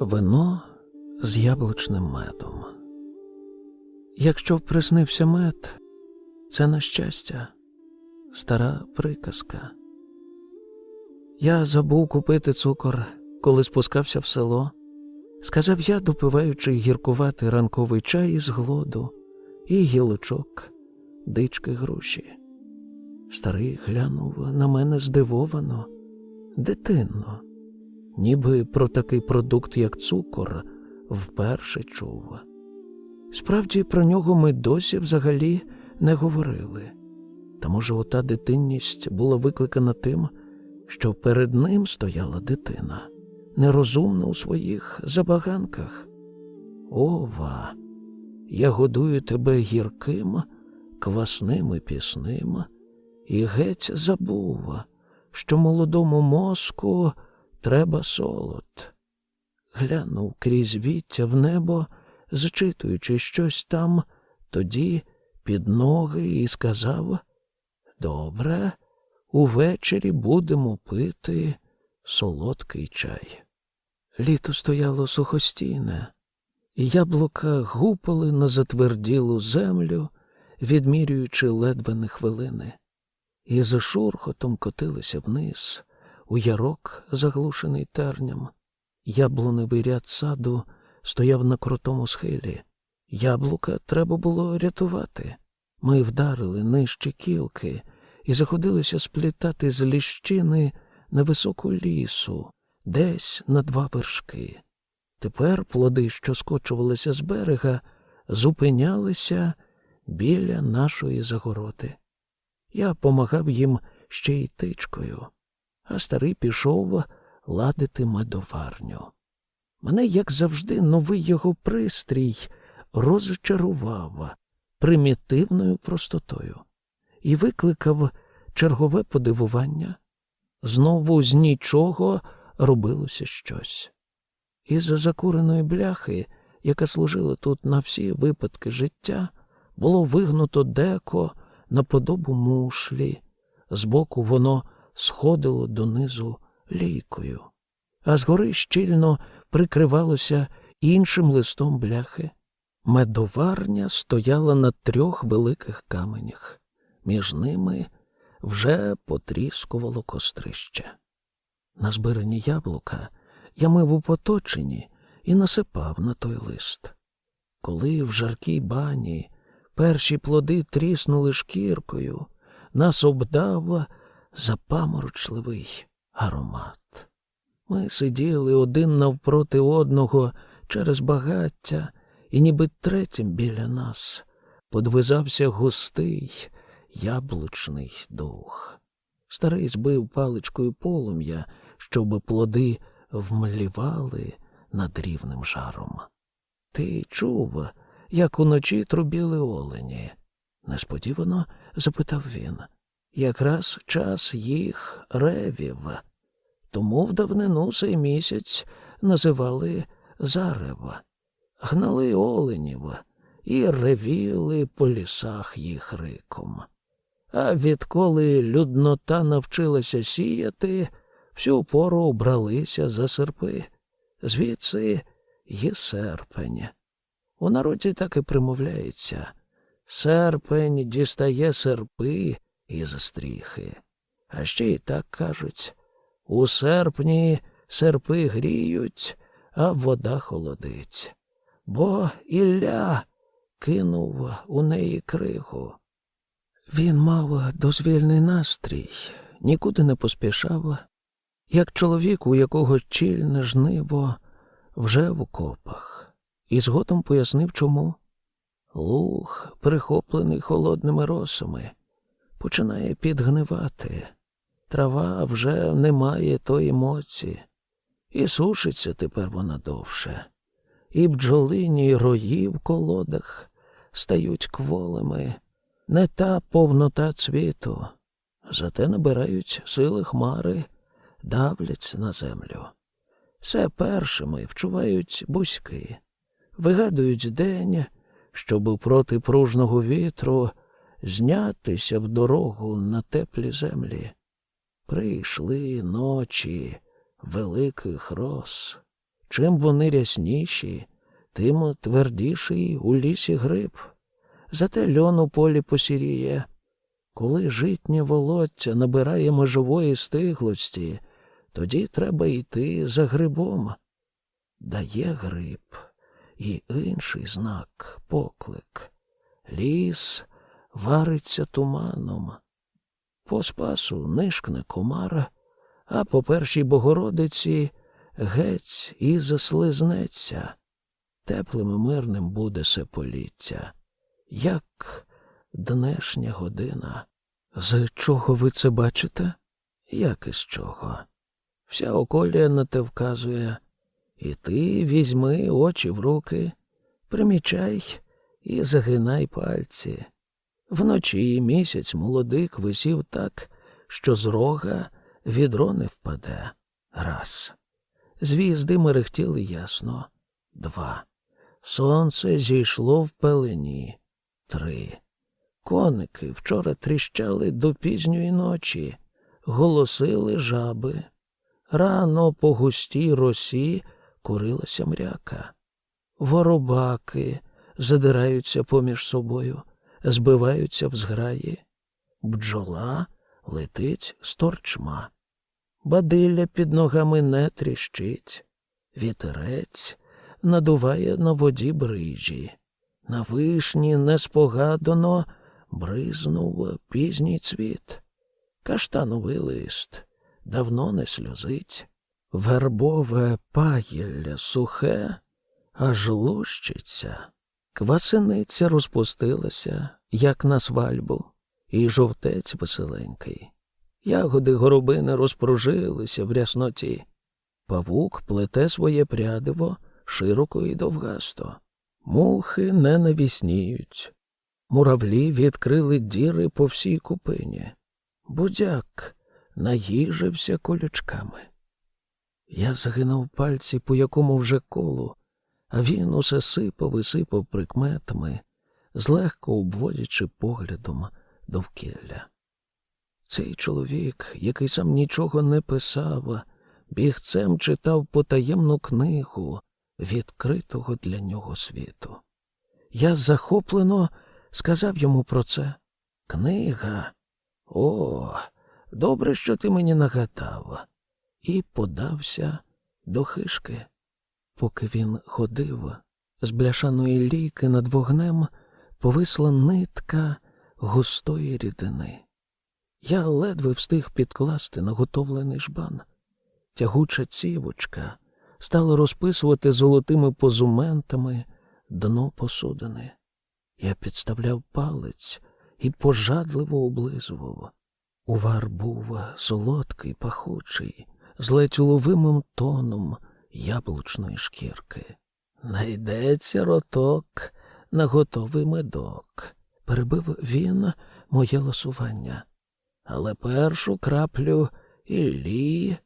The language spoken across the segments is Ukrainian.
Вино з яблучним медом. Якщо приснився мед, це на щастя, стара приказка. Я забув купити цукор, коли спускався в село. Сказав я, допиваючи гіркуватий ранковий чай із глоду і гілочок, дички груші. Старий глянув на мене здивовано, дитинно, ніби про такий продукт, як цукор, вперше чув. Справді про нього ми досі взагалі не говорили. Та може, ота дитинність була викликана тим, що перед ним стояла дитина, нерозумна у своїх забаганках. Ова, я годую тебе гірким, квасним і пісним, і геть забув, що молодому мозку треба солод. Глянув крізь віття в небо, зчитуючи щось там, тоді під ноги і сказав Добре, увечері будемо пити солодкий чай. Літо стояло сухостійне, і яблука гупали на затверділу землю, відмірюючи ледве не хвилини, і за шурхотом котилися вниз, у ярок, заглушений терням. Яблуневий ряд саду стояв на крутому схилі. Яблука треба було рятувати. Ми вдарили нижче кілки і заходилися сплітати з ліщини на високу лісу, десь на два вершки. Тепер плоди, що скочувалися з берега, зупинялися біля нашої загороди. Я помагав їм ще й тичкою, а старий пішов ладити медоварню. Мене, як завжди, новий його пристрій розчарував примітивною простотою і викликав чергове подивування. Знову з нічого робилося щось. Із закуреної бляхи, яка служила тут на всі випадки життя, було вигнуто деко на подобу мушлі, збоку воно сходило донизу лійкою, а згори щільно прикривалося іншим листом бляхи. Медоварня стояла на трьох великих каменях. Між ними вже потріскувало кострище. На збирані яблука я мив у поточенні і насипав на той лист. Коли в жаркій бані перші плоди тріснули шкіркою, нас обдав запаморочливий аромат. Ми сиділи один навпроти одного через багаття, і ніби третім біля нас подвизався густий яблучний дух. Старий збив паличкою полум'я, щоб плоди вмлівали над рівним жаром. Ти чув, як уночі трубіли олені? несподівано запитав він. Якраз час їх ревів. Тому в давнину цей місяць називали зарев. Гнали оленів і ревіли по лісах їх риком. А відколи люднота навчилася сіяти, всю пору обралися за серпи. Звідси є серпень. У народі так і примовляється. Серпень дістає серпи із стріхи. А ще й так кажуть у серпні серпи гріють, а вода холодить. Бо Ілля кинув у неї кригу. Він мав дозвільний настрій, нікуди не поспішав, як чоловік, у якого чільне жниво вже в окопах, і згодом пояснив, чому. Луг, прихоплений холодними росами, починає підгнивати. Трава вже не має тої моці, і сушиться тепер вона довше. І бджолині рої в колодах стають кволими, не та повнота цвіту, зате набирають сили хмари, давляться на землю. Все першими вчувають бузьки, вигадують день, щоб проти пружного вітру знятися в дорогу на теплі землі. Прийшли ночі великих роз. Чим вони рясніші, тим твердіший у лісі гриб. Зате льон у полі посіріє. Коли житнє волоття набирає межової стиглості, тоді треба йти за грибом. Дає гриб і інший знак, поклик. Ліс вариться туманом. По спасу нишкне комар, а по першій Богородиці геть і заслизнеться. Теплим і мирним буде се поліття, як днешня година. З чого ви це бачите? Як із чого? Вся околія на те вказує. І ти візьми очі в руки, примічай і загинай пальці. Вночі місяць молодик висів так, що з рога відро не впаде. Раз. Звізди мерехтіли ясно. Два. Сонце зійшло в пелені. Три. Коники вчора тріщали до пізньої ночі, голосили жаби. Рано по густій росі курилася мряка. Воробаки задираються поміж собою, збиваються в зграї. Бджола летить з торчма. Бадилля під ногами не тріщить. Вітерець надуває на воді брижі. На вишні неспогадано бризнув пізній цвіт. Каштановий лист давно не сльозить. Вербове пагілля сухе, аж лущиться. Квасениця розпустилася, як на свальбу, і жовтець веселенький. Ягоди горобини розпружилися в рясноті. Павук плете своє прядиво широко і довгасто. Мухи не навісніють. Муравлі відкрили діри по всій купині. Будяк наїжився колючками. Я загинув пальці по якому вже колу, він усе сипав і сипав прикметами, злегка обводячи поглядом довкілля. Цей чоловік, який сам нічого не писав, бігцем читав потаємну книгу відкритого для нього світу. Я захоплено сказав йому про це. Книга. О, добре, що ти мені нагадав. І подався до хишки. Поки він ходив, з бляшаної ліки над вогнем повисла нитка густої рідини. Я ледве встиг підкласти наготовлений жбан. Тягуча цівочка стала розписувати золотими позументами дно посудини. Я підставляв палець і пожадливо облизував. Увар був солодкий, пахучий, з ледь уловимим тоном яблучної шкірки. Найдеться роток на готовий медок, перебив він моє ласування. Але першу краплю Іллі,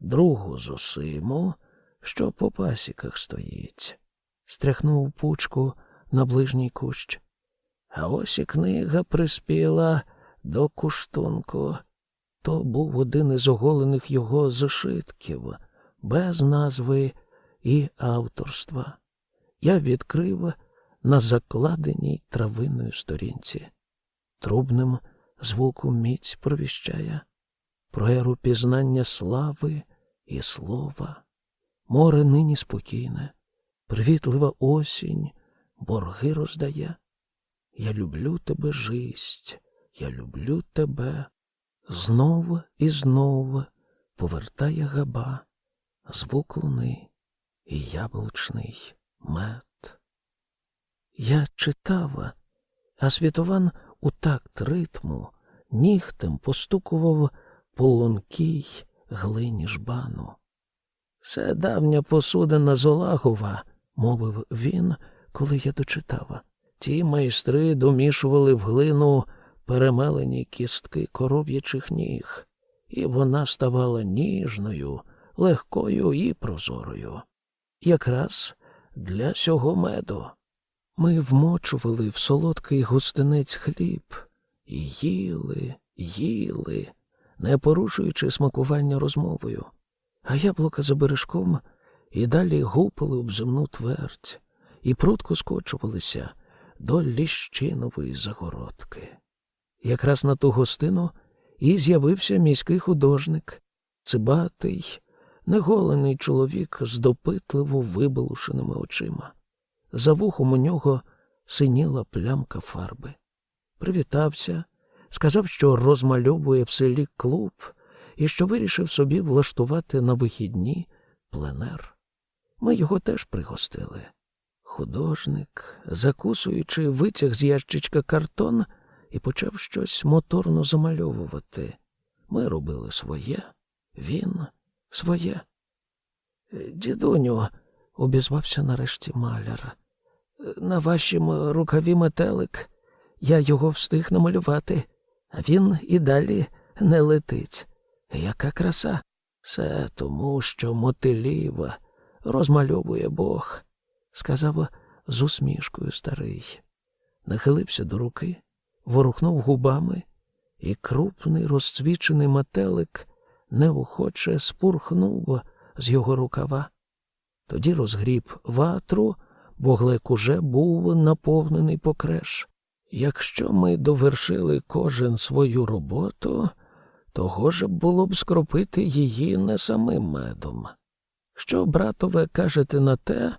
другу Зосиму, що по пасіках стоїть. Стряхнув пучку на ближній кущ. А ось і книга приспіла до куштунку. То був один із оголених його зашитків, без назви і авторства. Я відкрив на закладеній травиною сторінці. Трубним звуком міць провіщає про еру пізнання слави і слова. Море нині спокійне, привітлива осінь, борги роздає. Я люблю тебе, жисть, я люблю тебе. Знов і знов повертає габа, звук луни і яблучний мед. Я читав, а світован у такт ритму нігтем постукував по лункій глині жбану. Це давня посудина Золагова, мовив він, коли я дочитав. Ті майстри домішували в глину перемелені кістки коров'ячих ніг, і вона ставала ніжною, легкою і прозорою. Якраз для сього меду. Ми вмочували в солодкий густинець хліб і їли, їли, не порушуючи смакування розмовою, а яблука за бережком і далі гупали об земну твердь, і прудко скочувалися до ліщинової загородки. Якраз на ту гостину і з'явився міський художник, цибатий, неголений чоловік з допитливо вибалушеними очима. За вухом у нього синіла плямка фарби. Привітався, сказав, що розмальовує в селі клуб і що вирішив собі влаштувати на вихідні пленер. Ми його теж пригостили. Художник, закусуючи, витяг з ящичка картон і почав щось моторно замальовувати. Ми робили своє, він своє. «Е, Дідуню, обізвався нарешті маляр. «е, На вашім рукаві метелик. Я його встиг намалювати, а він і далі не летить. Яка краса? Все тому, що мотилів розмальовує Бог, сказав з усмішкою старий. Нахилився до руки, ворухнув губами, і крупний розцвічений метелик неохоче спурхнув з його рукава. Тоді розгріб ватру, бо глек уже був наповнений покреш. Якщо ми довершили кожен свою роботу, то гоже було б скропити її не самим медом. Що, братове, кажете на те,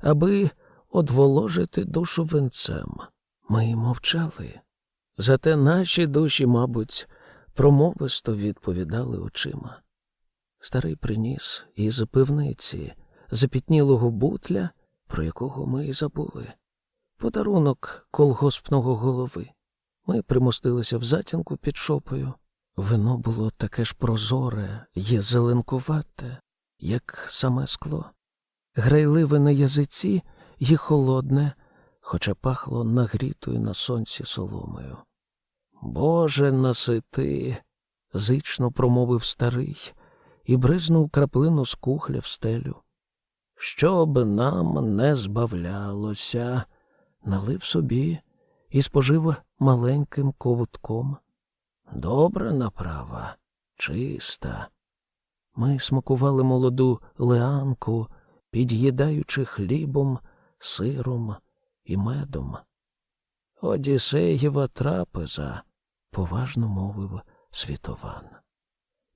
аби одволожити душу венцем? Ми мовчали. Зате наші душі, мабуть, промовисто відповідали очима. Старий приніс із пивниці запітнілого бутля, про якого ми й забули. Подарунок колгоспного голови. Ми примостилися в затінку під шопою. Вино було таке ж прозоре й зеленкувате, як саме скло. Грайливе на язиці й холодне, хоча пахло нагрітою на сонці соломою. Боже насити, зично промовив старий і бризнув краплину з кухля в стелю. Щоб нам не збавлялося, налив собі і спожив маленьким ковутком. Добра направа, чиста. Ми смакували молоду леанку, під'їдаючи хлібом, сиром і медом. Одіссеєва трапеза, поважно мовив світован.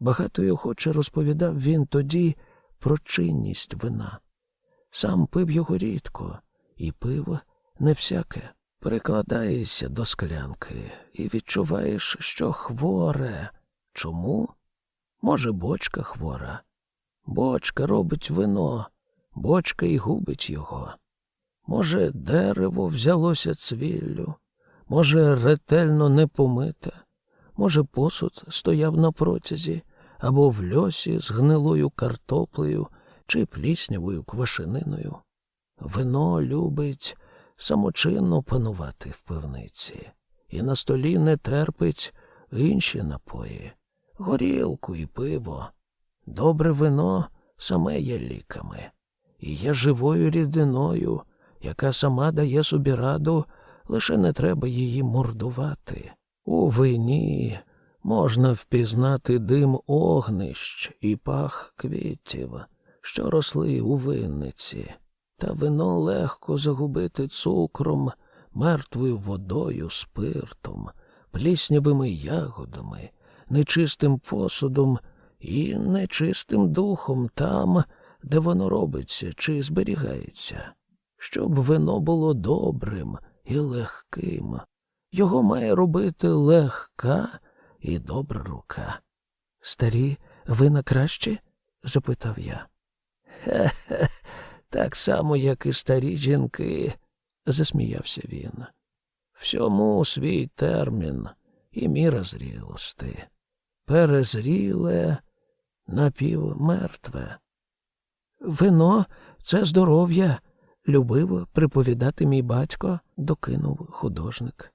Багато й охоче розповідав він тоді про чинність вина. Сам пив його рідко, і пив не всяке. Прикладаєшся до склянки і відчуваєш, що хворе. Чому? Може, бочка хвора. Бочка робить вино, бочка й губить його. Може, дерево взялося цвіллю, може, ретельно не помите, може, посуд стояв на протязі або в льосі з гнилою картоплею чи пліснявою квашениною. Вино любить самочинно панувати в пивниці, і на столі не терпить інші напої, горілку і пиво. Добре вино саме є ліками, і є живою рідиною, яка сама дає собі раду, лише не треба її мордувати. У вині можна впізнати дим огнищ і пах квітів, що росли у винниці. Та вино легко загубити цукром, мертвою водою, спиртом, пліснявими ягодами, нечистим посудом і нечистим духом там, де воно робиться чи зберігається. Щоб вино було добрим і легким, його має робити легка і добра рука. Старі вина краще? запитав я. Хе-хе, так само, як і старі жінки, засміявся він. Всьому свій термін і міра зрілости. Перезріле, напівмертве. Вино це здоров'я, любив приповідати мій батько, докинув художник.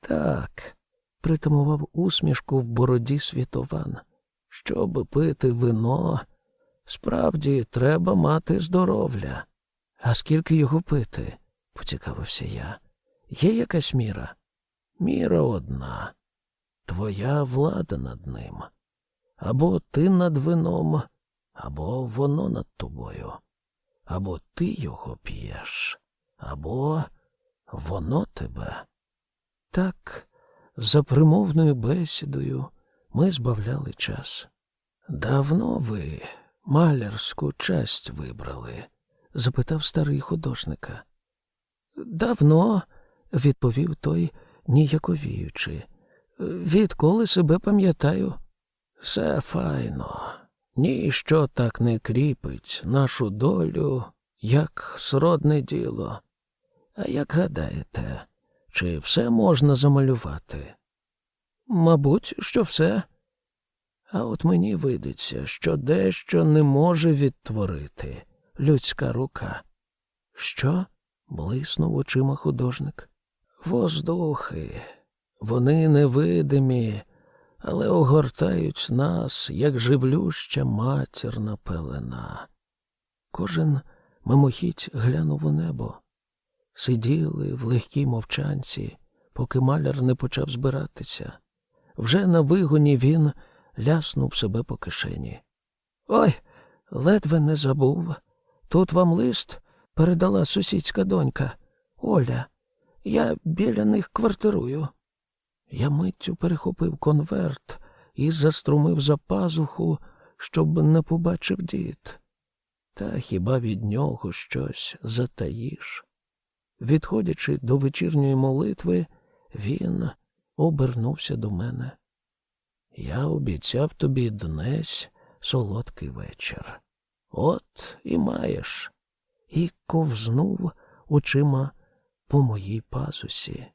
Так, притамував усмішку в бороді світован. Щоб пити вино, Справді, треба мати здоров'я. А скільки його пити? поцікавився я. Є якась міра? Міра одна. Твоя влада над ним. Або ти над вином, або воно над тобою. Або ти його п'єш, або воно тебе. Так, за примовною бесідою ми збавляли час. Давно ви малярську часть вибрали? запитав старий художника. Давно, відповів той, ніяковіючи. Відколи себе пам'ятаю. Все файно. Ніщо так не кріпить нашу долю, як сродне діло. А як гадаєте, чи все можна замалювати? Мабуть, що все. А от мені видиться, що дещо не може відтворити людська рука. Що? блиснув очима художник. Воздухи. Вони невидимі, але огортають нас, як живлюща матірна пелена. Кожен мимохідь глянув у небо. Сиділи в легкій мовчанці, поки маляр не почав збиратися. Вже на вигоні він ляснув себе по кишені. Ой, ледве не забув. Тут вам лист передала сусідська донька Оля. Я біля них квартирую. Я миттю перехопив конверт і заструмив за пазуху, щоб не побачив дід. Та хіба від нього щось затаїш? Відходячи до вечірньої молитви, він обернувся до мене. Я обіцяв тобі днесь солодкий вечір. От і маєш. І ковзнув очима по моїй пазусі.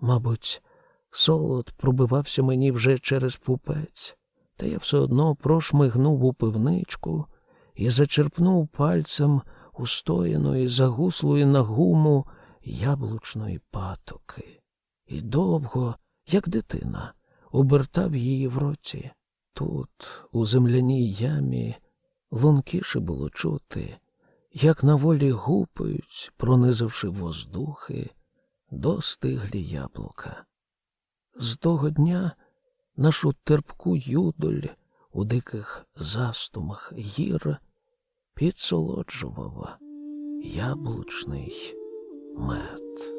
Мабуть, солод пробивався мені вже через пупець, та я все одно прошмигнув у пивничку і зачерпнув пальцем устояної, загуслої на гуму яблучної патоки. І довго, як дитина, обертав її в роті. Тут, у земляній ямі, лункіше було чути, як на волі гупають, пронизавши воздухи, достиглі яблука. З того дня нашу терпку юдоль у диких застумах гір підсолоджував яблучний мед.